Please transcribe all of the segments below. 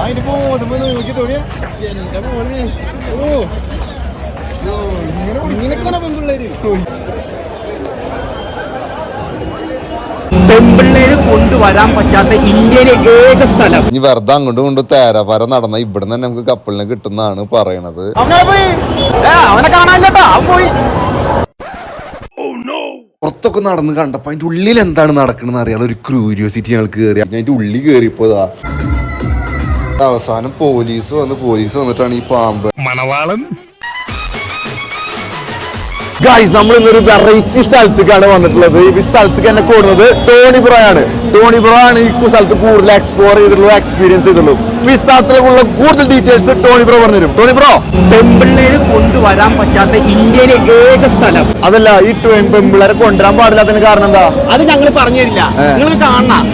അതിന്റെ എന്റെ മോനെ ഓ ഇങ്ങനെ പെൺപിള്ളേര് പെമ്പിള്ളേര് കൊണ്ടുവരാൻ പറ്റാത്ത ഇന്ത്യയിലെ ഏക സ്ഥലം. ഇനി വെറുതെ അങ്ങോട്ട് കൊണ്ട് തേരാപാര നടന്ന ഇവിടെ തന്നെ നമുക്ക് കപ്പിളിനെ കിട്ടുന്നതാണ് പറയണത്. അവനെ കാണാൻ അവൻ പോയി. പുറത്തൊക്കെ നടന്ന് കണ്ടപ്പോ അതിന്റെ ഉള്ളിൽ എന്താണ് നടക്കണെന്ന് അറിയാൻ ഒരു ക്യൂരിയോസിറ്റി ഞങ്ങൾക്ക് കയറി ഞാൻ അതിന്റെ ഉള്ളിൽ കയറിയപ്പോതാ അവസാനം പോലീസ് വന്ന് പോലീസ് വന്നിട്ടാണ് ഈ പാമ്പ്. മണവാളൻ? ഗായ്സ് നമ്മൾ ഇന്നൊരു വെറൈറ്റി സ്ഥലത്തേക്കാണ് വന്നിട്ടുള്ളത്. ഈ സ്ഥലത്തേക്ക് എന്നെ കൂടുന്നത് ടോണി ബ്രോ ടോണി ബ്രോ ആണ് ഈ സ്ഥലത്ത് കൂടുതൽ എക്സ്പ്ലോർ ചെയ്തിട്ടുള്ളൂ എക്സ്പീരിയൻസ് ചെയ്തിട്ടുള്ളൂ. ഈ സ്ഥലത്തിലുള്ള കൂടുതൽ ഡീറ്റെയിൽസ് ടോണി ബ്രോ പറഞ്ഞുതരും. Tony bro? പെമ്പിള്ളേര് കൊണ്ടുവരാൻ പറ്റാത്ത ഇന്ത്യയിലെ ഏക സ്ഥലം. അതല്ല ഈ ട്വൻ പെമ്പിളരെ കൊണ്ടുവരാൻ പാടില്ലാത്തതിന് കാരണം എന്താ? അത് ഞങ്ങൾ പറഞ്ഞു തരില്ല. നിങ്ങൾ കാണണം.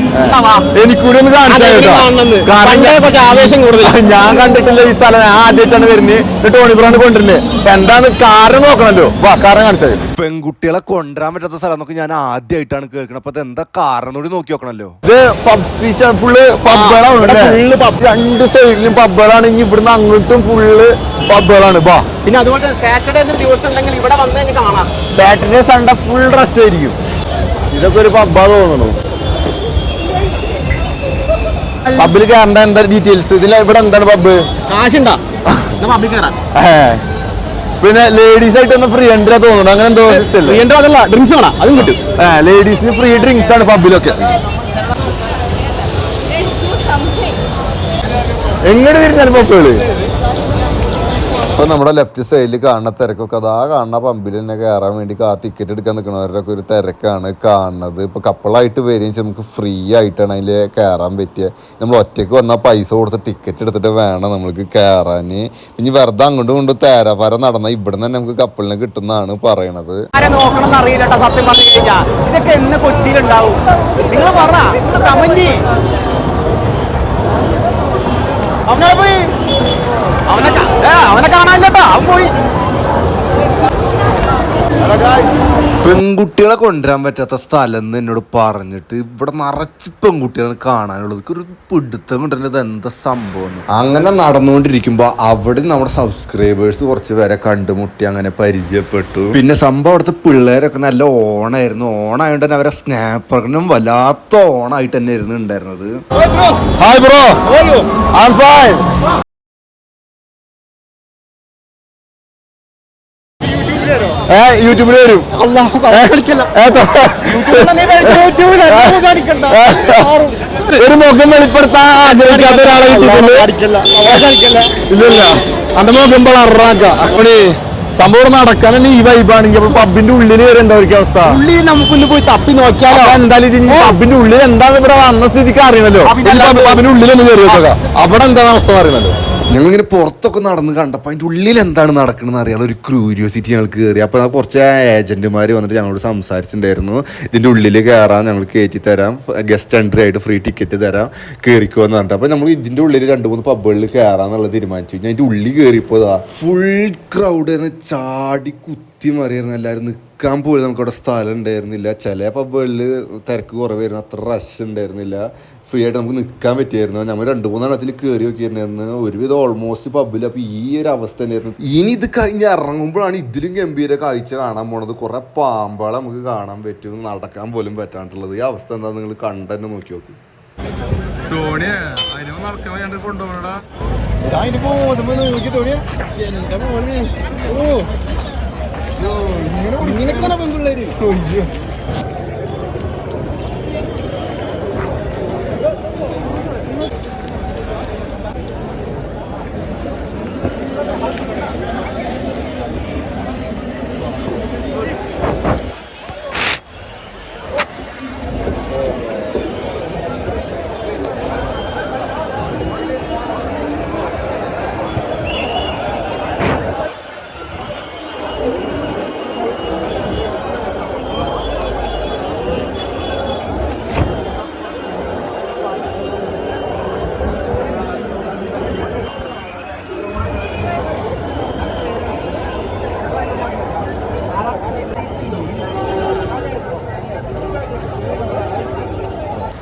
എനിക്കൂടി ഒന്ന് കാണിച്ചു ആവേശം കൂടുതൽ ഞാൻ കണ്ടിട്ടില്ല ഈ സ്ഥലം. ആദ്യമായിട്ടാണ് വരുന്നത്. ടോണി ബ്രോ ആണ് കൊണ്ടുവരുന്നത് എന്താണ് കാരണം നോക്കണല്ലോ. വാ കാരണം കാണിച്ചത് പെൺകുട്ടികളെ കൊണ്ടുവരാൻ പറ്റാത്ത സ്ഥലം എന്നൊക്കെ ഞാൻ ആദ്യമായിട്ടാണ് കേൾക്കുന്നത് അപ്പൊ എന്താ കാരണം കൂടി നോക്കി നോക്കണല്ലോ ഇത് പബ് സ്ട്രീറ്റ് ഫുള്ള് പബ്ബുകളാണ് ഫുള്ള് പബ് രണ്ട് സൈഡിലും പബ്ബുകളാണ് ഇനി ഇവിടുന്ന് അങ്ങോട്ടും ഫുള്ള് പബ്ബുകളാണ് ബാ പിന്നെ അതുപോലെ സാറ്റർഡേ ദിവസം ഉണ്ടെങ്കിൽ ഇവിടെ വന്ന് കാണാം. സാറ്റർഡേ സൺഡേ ഫുൾ ഡ്രസ് ആയിരിക്കും. ഇതൊക്കെ ഒരു പബ്ബാ തോന്നുന്നു. പബ്ബിൽ കയറേണ്ട എന്താ ഡീറ്റെയിൽസ് ഇതിൽ ഇവിടെ എന്താണ് പബ്ബ് കാശുണ്ടാ? എന്നാ പബ്ബിൽ കയറാം പിന്നെ ലേഡീസ് ആയിട്ട് ഒന്ന് ഫ്രീ എൻട്രി തോന്നുന്നു. അങ്ങനെ എന്തോ അതല്ല ഡ്രിങ്ക്സ് വേണം അതും കിട്ടും. ലേഡീസിന് ഫ്രീ ഡ്രിങ്ക്സ് ആണ് പബ്ബിലൊക്കെ എങ്ങോട്ട് തിരിഞ്ഞാലും പബ്ബുകൾ ഇപ്പൊ നമ്മുടെ ലെഫ്റ്റ് സൈഡിൽ കാണുന്ന തിരക്കൊക്കെ അതാ കാണുന്ന പമ്പിൽ തന്നെ കയറാൻ വേണ്ടി കാ ടിക്കറ്റ് എടുക്കാൻ നിൽക്കുന്നവരൊക്കെ ഒരു തിരക്കാണ് കാണുന്നത്. ഇപ്പോൾ കപ്പിളായിട്ട് വരികയും വെച്ചാൽ നമുക്ക് ഫ്രീ ആയിട്ടാണ് അതിൽ കയറാൻ പറ്റിയ. നമ്മൾ ഒറ്റയ്ക്ക് വന്നാൽ പൈസ കൊടുത്ത് ടിക്കറ്റ് എടുത്തിട്ട് വേണം നമ്മൾക്ക് കയറാൻ ഇനി വെറുതെ അങ്ങോട്ടും കൊണ്ട് തേരാപാര നടന്ന ഇവിടെ തന്നെ നമുക്ക് കപ്പിളിനെ കിട്ടുന്നതാണ് പറയണത്. സത്യം ഇതൊക്കെ നിങ്ങൾ അവനെ പോയി. അവനെ അവനെ കാണാനില്ലട്ടോ അവൻ പോയി. പെൺകുട്ടികളെ കൊണ്ടുവരാൻ പറ്റാത്ത സ്ഥലം എന്ന് എന്നോട് പറഞ്ഞിട്ട് ഇവിടെ നിറച്ച് പെൺകുട്ടികളെ കാണാനുള്ളത്. ഒരു പിടുത്തം കൊണ്ടുവരുന്നത് എന്താ സംഭവം അങ്ങനെ നടന്നുകൊണ്ടിരിക്കുമ്പോ അവിടെ നമ്മുടെ സബ്സ്ക്രൈബേഴ്സ് കുറച്ച് പേരെ കണ്ടുമുട്ടി അങ്ങനെ പരിചയപ്പെട്ടു. പിന്നെ സംഭവം അവിടുത്തെ പിള്ളേരൊക്കെ നല്ല ഓണായിരുന്നു. ഓണായതുകൊണ്ട് തന്നെ അവരെ സ്നാപ്പറിനും വല്ലാത്ത ഓണായിട്ട് തന്നെ ആയിരുന്നു ഉണ്ടായിരുന്നത് ഹായ് ബ്രോ യൂട്യൂബിൽ വരും. ഒരു മുഖം വെളിപ്പെടുത്താൻ ആഗ്രഹിക്കാത്ത ഒരാളെ ഇല്ലല്ല. അന്റെ മുഖം വളറാക്ക അപ്പണി സംഭവം നടക്കാൻ ഈ വൈബാണെങ്കിൽ അപ്പൊ പബ്ബിന്റെ ഉള്ളിൽ വരെ എന്തായിരിക്കും അവസ്ഥ? ഉള്ളി നമുക്കൊന്ന് പോയി തപ്പി നോക്കിയാലോ? എന്തായാലും ഇതിന് പബ്ബിന്റെ ഉള്ളിൽ എന്താണ് ഇവിടെ വന്ന സ്ഥിതിക്ക് അറിയണല്ലോ? പബ്ബിന്റെ ഉള്ളിലൊന്ന് കയറി നോക്കുക അവിടെ എന്താണ് അവസ്ഥ അറിയണല്ലോ? ഞങ്ങളിങ്ങനെ പുറത്തൊക്കെ നടന്ന് കണ്ടപ്പോൾ അതിന്റെ ഉള്ളിൽ എന്താണ് നടക്കണമെന്ന് അറിയാൻ ഒരു ക്യൂരിയോസിറ്റി ഞങ്ങൾക്ക് കയറി. അപ്പോൾ കുറച്ച് ഏജന്റുമാർ വന്നിട്ട് ഞങ്ങളോട് സംസാരിച്ചിട്ടുണ്ടായിരുന്നു. ഇതിന്റെ ഉള്ളിൽ കയറാൻ ഞങ്ങൾ കയറ്റി തരാം ഗസ്റ്റ് എൻട്രി ആയിട്ട് ഫ്രീ ടിക്കറ്റ് തരാം കയറിക്കോ എന്ന് പറഞ്ഞിട്ട്. അപ്പോൾ നമ്മൾ ഇതിന്റെ ഉള്ളിൽ രണ്ട് മൂന്ന് പബ്ബുകളിൽ കയറാന്നുള്ളത് തീരുമാനിച്ചു. ഞാൻ അതിന്റെ ഉള്ളിൽ കയറിയപ്പോൾ ഫുൾ ക്രൗഡ് ചാടി കുത്തി മറിയായിരുന്നു. എല്ലാവരും നിൽക്കാൻ പോലും നമുക്കവിടെ സ്ഥലം ഉണ്ടായിരുന്നില്ല. ചില പബ്ബുകളിൽ തിരക്ക് കുറവായിരുന്നു. അത്ര റഷ് ഉണ്ടായിരുന്നില്ല. ഫ്രീ ആയിട്ട് നമുക്ക് നിൽക്കാൻ പറ്റിയായിരുന്നു. നമ്മൾ രണ്ട് മൂന്നെണ്ണത്തിൽ കയറി നോക്കിയിരുന്നു ഒരുവിധം ഓൾമോസ്റ്റ് പബ്ബിൽ അപ്പോൾ ഈ ഒരു അവസ്ഥ തന്നെയായിരുന്നു. ഇനി ഇത് കഴിഞ്ഞ് ഇറങ്ങുമ്പോഴാണ് ഇതിലും ഗംഭീര കാഴ്ച കാണാൻ പോണത്. കുറേ പാമ്പുകളെ നമുക്ക് കാണാൻ പറ്റും. നടക്കാൻ പോലും പറ്റാണ്ടുള്ളത്. ഈ അവസ്ഥ എന്താ നിങ്ങൾ കണ്ടന്നെ നോക്കി നോക്ക്. ടോണിയെ അതിന് നടക്കാൻ കൊണ്ടുപോകണടാ? ഇങ്ങനെയൊക്കെ പെൺപിള്ളേര്.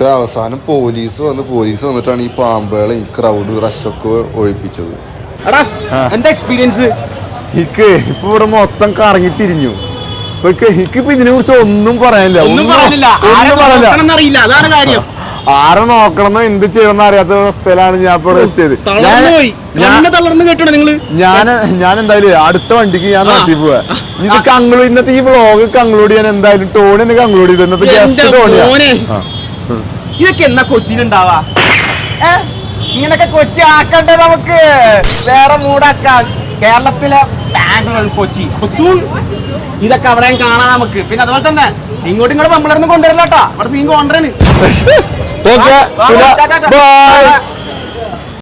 എന്നിട്ട് അവസാനം പോലീസ് വന്ന് പോലീസ് വന്നിട്ടാണ് ഈ പാമ്പുകളെ ഈ ക്രൗഡ് റഷൊക്കെ ഒഴിപ്പിച്ചത്. എന്താ എക്സ്പീരിയൻസ് ഇക്ക് ഇപ്പൊ ഇവിടെ മൊത്തം കറങ്ങി തിരിഞ്ഞു. ഇക്കിപ്പോ ഇതിനെ കുറിച്ച് ഒന്നും പറയാനില്ല. ഒന്നും പറയാനില്ല നോക്കണം അതാണ് കാര്യം. ആരെ നോക്കണമെന്നോ എന്ത് ചെയ്യണമെന്ന് അറിയാത്ത അവസ്ഥയിലാണ് ഞാൻ ഇപ്പൊ എത്തിയത്. ഞാൻ ഞാൻ ഞാൻ എന്തായാലും അടുത്ത വണ്ടിക്ക് ഞാൻ നാട്ടിൽ പോവാ. ഇത് കൺക്ലൂഡ് ഇന്നത്തെ ഈ വ്ളോഗ് കൺക്ലൂഡ് ചെയ്യാൻ എന്തായാലും ടോണി എന്ന് കൺക്ലൂഡ് ചെയ്തു. ഇന്നത്തെ ഗസ്റ്റ് ടോണിയാ. ഇതൊക്കെ എന്നാ കൊച്ചിയിലുണ്ടാവാ? ഏ? ഇങ്ങനൊക്കെ കൊച്ചി ആക്കണ്ടേ നമുക്ക്? വേറെ മൂടാക്കാൻ. കേരളത്തിലെ ബാംഗ്ലൂർ കൊച്ചി. അപ്പൊ സൂൺ ഇതൊക്കെ അവിടെ കാണാം നമുക്ക്. പിന്നെ അതുപോലെ തന്നെ ഇങ്ങോട്ടും ഇങ്ങോട്ട് നമ്മളൊന്നും കൊണ്ടുവരില്ല കേട്ടോ. അവിടെ സീൻ കൊണ്ടുവരാണ്